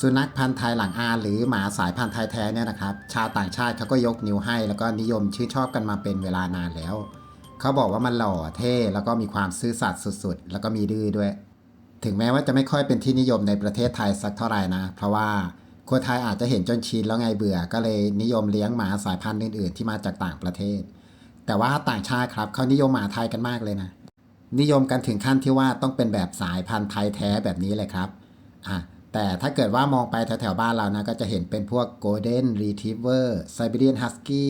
สุนัขพันธุ์ไทยหลังอาหรือหมาสายพันธุ์ไทยแท้เนี่ยนะครับ ชาวต่างชาติเขาก็ยกนิ้วให้ แล้วก็นิยมชื่นชอบกันมาเป็นเวลานานแล้ว เขาบอกว่ามันหล่อเท่แล้วก็มีความซื่อสัตย์สุดๆ แล้วก็มีดื้อด้วย ถึงแม้ว่าจะไม่ค่อยเป็นที่นิยมในประเทศไทยสักเท่าไหร่นะ เพราะว่าคนไทยอาจจะเห็นจนชินแล้วไงเบื่อ ก็เลยนิยมเลี้ยงหมาสายพันธุ์อื่นๆ ที่มาจากต่างประเทศ แต่ว่าต่างชาติครับเขานิยมหมาไทยกันมากเลยนะ นิยมกันถึงขั้นที่ว่าต้องเป็นแบบสายพันธุ์ไทยแท้แบบนี้เลยครับอะ แต่ถ้าเกิดว่ามองไปแถวๆบ้านเรานะ ก็จะเห็นเป็นพวก Golden Retriever Siberian Husky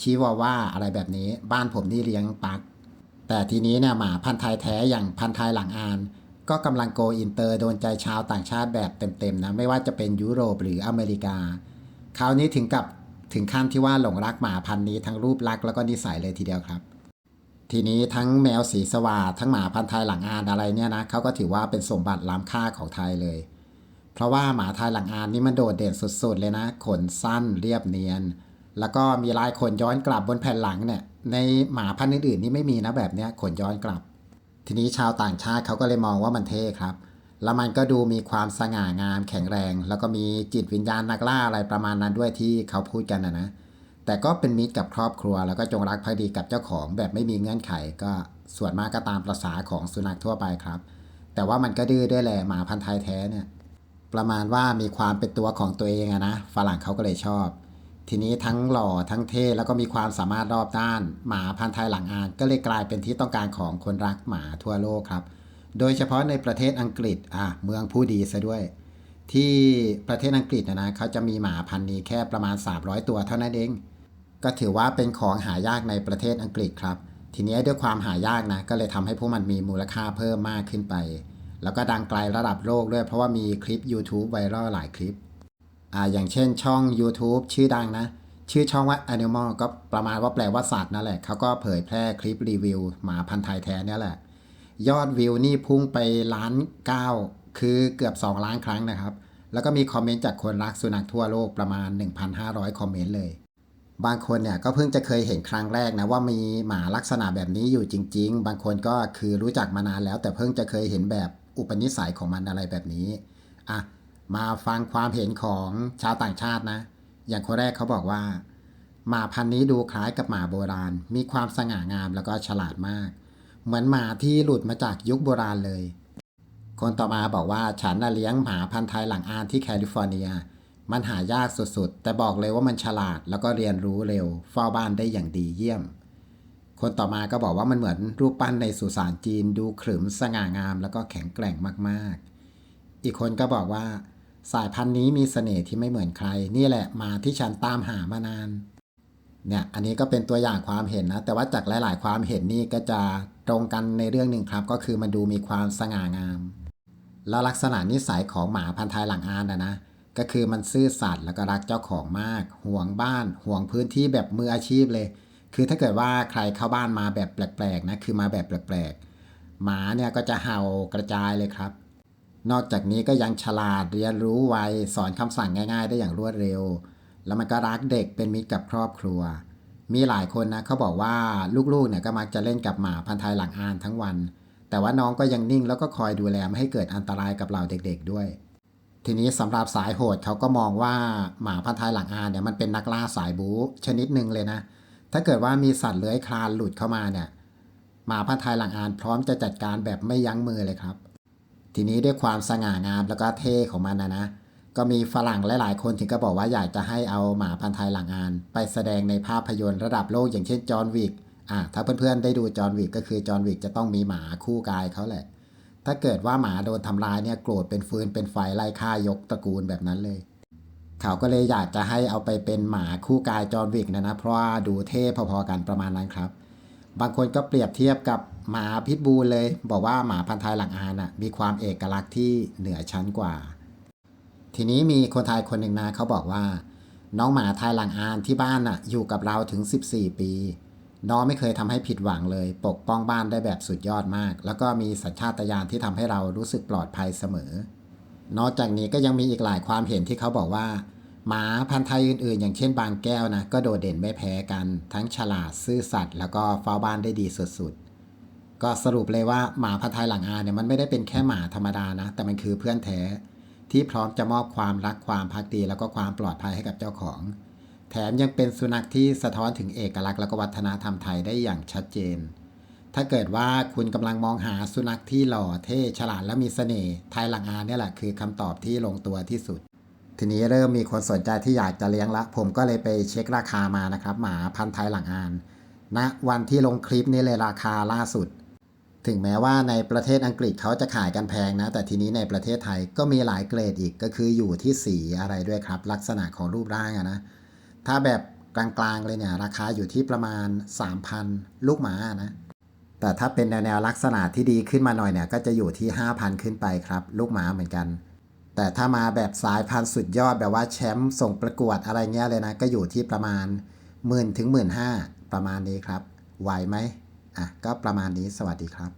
ชิวาว่าอะไรแบบนี้ บ้านผมนี่เลี้ยงปัก แต่ทีนี้เนี่ยหมาพันธุ์ไทยแท้อย่างพันธุ์ไทยหลังอาน ก็กำลังโกอินเตอร์โดนใจชาวต่างชาติแบบเต็มๆนะ ไม่ว่าจะเป็นยุโรปหรืออเมริกา คราวนี้ถึงกับถึงขั้นที่ว่าหลงรักหมาพันธุ์นี้ทั้งรูปลักษณ์แล้วก็นิสัยเลยทีเดียวครับ ทีนี้ทั้งแมวสีสว่าทั้งหมาพันธุ์ไทยหลังอานอะไรเนี่ยนะเขาก็ถือว่าเป็นสมบัติล้ำค่าของไทยเลย เพราะว่าหมาไทยหลังอานนี่มันโดดเด่นสุดๆเลยนะ ขนสั้นเรียบเนียน แล้วก็มีลายขนย้อนกลับบนแผ่นหลังเนี่ย ในหมาพันธุ์อื่นๆนี่ไม่มีนะแบบเนี้ยขนย้อนกลับ ทีนี้ชาวต่างชาติเขาก็เลยมองว่ามันเท่ครับ แล้วมันก็ดูมีความสง่างามแข็งแรง แล้วก็มีจิตวิญญาณนักล่าอะไรประมาณนั้นด้วยที่เขาพูดกันนะนะ แต่ก็เป็นมิตรกับครอบครัว แล้วก็จงรักภักดีกับเจ้าของแบบไม่มีเงื่อนไข ก็ส่วนมากก็ตามประษาของสุนัขทั่วไปครับ แต่ว่ามันก็ดื้อด้วยแหละหมาพันธุ์ไทยแท้เนี่ย ประมาณว่ามีความเป็นตัวของตัวเองอะนะฝรั่งเขาก็เลยชอบ ทีนี้ทั้งหล่อทั้งเท่แล้วก็มีความสามารถรอบด้าน หมาพันธุ์ไทยหลังอาน ก็เลยกลายเป็นที่ต้องการของคนรักหมาทั่วโลกครับ โดยเฉพาะในประเทศอังกฤษอะเมืองผู้ดีซะด้วย ที่ประเทศอังกฤษนะนะเขาจะมีหมาพันธุ์นี้แค่ประมาณ 300 ตัวเท่านั้นเอง ก็ถือว่าเป็นของหายากในประเทศอังกฤษครับ ทีนี้ด้วยความหายากนะก็เลยทำให้พวกมันมีมูลค่าเพิ่มมากขึ้นไป แล้วก็ดังไกลระดับโลกด้วยเพราะว่ามีคลิป YouTube ไวรัลหลายคลิปอ่าอย่างเช่นช่อง YouTube ชื่อดังนะ ชื่อช่องว่า Animal ก็ประมาณว่าแปลว่าสัตว์นั่นแหละเขาก็เผยแพร่คลิปรีวิวหมาพันธุ์ไทยแท้เนี่ยแหละ ยอดวิวนี่พุ่งไปล้านเก้าคือเกือบ 2 ล้านครั้งนะครับ แล้วก็มีคอมเมนต์จากคนรักสุนัขทั่วโลกประมาณ 1,500 คอมเมนต์เลย บางคนเนี่ยก็เพิ่งจะเคยเห็นครั้งแรกนะว่ามีหมาลักษณะแบบนี้อยู่จริง ๆ บางคนก็คือรู้จักมานานแล้วแต่เพิ่งจะเคยเห็นแบบ อุปนิสัยของมันอะไรแบบนี้อะมาฟังความเห็นของชาวต่างชาตินะ อย่างคนแรกเขาบอกว่า หมาพันธุ์นี้ดูคล้ายกับหมาโบราณ มีความสง่างามแล้วก็ฉลาดมาก เหมือนหมาที่หลุดมาจากยุคโบราณเลย คนต่อมาบอกว่าฉันน่ะเลี้ยงหมาพันธุ์ไทยหลังอานที่แคลิฟอร์เนีย มันหายากสุดๆ แต่บอกเลยว่ามันฉลาดแล้วก็เรียนรู้เร็วเฝ้าบ้านได้อย่างดีเยี่ยม คนต่อมาก็บอกว่ามันเหมือนรูปปั้นในสุสานจีนดูขรึมสง่างาม แล้วก็แข็งแกร่งมากๆ อีกคนก็บอกว่า สายพันธุ์นี้มีเสน่ห์ที่ไม่เหมือนใคร นี่แหละมาที่ฉันตามหามานานเนี่ยอันนี้ก็เป็นตัวอย่างความเห็นนะ แต่ว่าจากหลาย ๆ ความเห็นนี่ก็จะตรงกันในเรื่องหนึ่งครับ ก็คือมันดูมีความสง่างาม แล้วลักษณะนิสัยของหมาพันธุ์ไทยหลังอานนะนะก็คือมันซื่อสัตย์แล้วก็รักเจ้าของมากห่วงบ้านห่วงพื้นที่แบบมืออาชีพเลย คือถ้าเกิดว่าใครเข้าบ้านมาแบบแปลกๆนะคือมาแบบแปลกๆหมาเนี่ยก็จะเห่ากระจายเลยครับ นอกจากนี้ก็ยังฉลาดเรียนรู้ไวสอนคำสั่งง่าย ๆ ได้อย่างรวดเร็ว แล้วมันก็รักเด็กเป็นมิตรกับครอบครัว มีหลายคนนะเขาบอกว่าลูกๆเนี่ยก็มักจะเล่นกับหมาพันธุ์ไทยหลังอานทั้งวัน แต่ว่าน้องก็ยังนิ่งแล้วก็คอยดูแลไม่ให้เกิดอันตรายกับเราเด็กๆด้วยทีนี้สำหรับสายโหดเขาก็มองว่าหมาพันธุ์ไทยหลังอานเนี่ยมันเป็นนักล่าสายบู๊ชนิดหนึ่งเลยนะ ถ้าเกิดว่ามีสัตว์เลื้อยคลานหลุดเข้ามาเนี่ยหมาพันธุ์ไทยหลังอานพร้อมจะจัดการแบบไม่ยั้งมือเลยครับ ทีนี้ด้วยความสง่างามแล้วก็เท่ของมันนะนะ ก็มีฝรั่งหลาย ๆ คนถึงก็บอกว่าอยากจะให้เอาหมาพันธุ์ไทยหลังอาน ไปแสดงในภาพยนตร์ระดับโลกอย่างเช่นจอห์นวิกอะถ้าเพื่อน ๆ ได้ดูจอห์นวิกก็คือจอห์นวิกจะต้องมีหมาคู่กายเขาแหละ ถ้าเกิดว่าหมาโดนทำร้ายเนี่ยโกรธเป็นฟืนเป็นไฟไล่ฆ่ายกตระกูลแบบนั้นเลย เขาก็เลยอยากจะให้เอาไปเป็นหมาคู่กายจอห์นวิกนะนะ เพราะว่าดูเท่พอๆกันประมาณนั้นครับ บางคนก็เปรียบเทียบกับหมาพิษบูลเลย บอกว่าหมาพันธุ์ไทยหลังอานอะมีความเอกลักษณ์ที่เหนือชั้นกว่า ทีนี้มีคนไทยคนหนึ่งนะเขาบอกว่า น้องหมาไทยหลังอานที่บ้านอะอยู่กับเราถึง 14 ปี น้องไม่เคยทำให้ผิดหวังเลย ปกป้องบ้านได้แบบสุดยอดมาก แล้วก็มีสัญชาตญาณที่ทำให้เรารู้สึกปลอดภัยเสมอ นอกจากนี้ก็ยังมีอีกหลายความเห็นที่เขาบอกว่าหมาพันธุ์ไทยอื่นๆ อย่างเช่นบางแก้วนะก็โดดเด่นไม่แพ้กัน ทั้งฉลาดซื่อสัตย์แล้วก็เฝ้าบ้านได้ดีสุดๆ ก็สรุปเลยว่าหมาพันธุ์ไทยหลังอาเนี่ยมันไม่ได้เป็นแค่หมาธรรมดานะ แต่มันคือเพื่อนแท้ที่พร้อมจะมอบความรักความพักดี แล้วก็ความปลอดภัยให้กับเจ้าของ แถมยังเป็นสุนัขที่สะท้อนถึงเอกลักษณ์และก็วัฒนธรรมไทยได้อย่างชัดเจน ถ้าเกิดว่าคุณกำลังมองหาสุนัขที่หล่อเท่ฉลาดและมีเสน่ห์ไทยหลังอานเนี่ยแหละคือคำตอบที่ลงตัวที่สุด ทีนี้เริ่มมีคนสนใจที่อยากจะเลี้ยงละ ผมก็เลยไปเช็คราคามานะครับ หมาพันธุ์ไทยหลังอานณนะวันที่ลงคลิปนี้เลยราคาล่าสุด ถึงแม้ว่าในประเทศอังกฤษเขาจะขายกันแพงนะ แต่ทีนี้ในประเทศไทยก็มีหลายเกรดอีกก็คืออยู่ที่สีอะไรด้วยครับ ลักษณะของรูปร่างนะถ้าแบบกลางๆเลยเนี่ยราคาอยู่ที่ประมาณ 3,000 ลูกหมานะ แต่ถ้าเป็นแนวๆลักษณะที่ดีขึ้นมาหน่อยเนี่ยก็จะอยู่ที่ 5,000 ขึ้นไปครับ ลูกหมาเหมือนกัน แต่ถ้ามาแบบสายพันธุ์สุดยอดแบบว่าแชมป์ส่งประกวดอะไรเงี้ยเลยนะ ก็อยู่ที่ประมาณหมื่นถึงหมื่นห้าประมาณนี้ครับไหวไหมอะก็ประมาณนี้สวัสดีครับ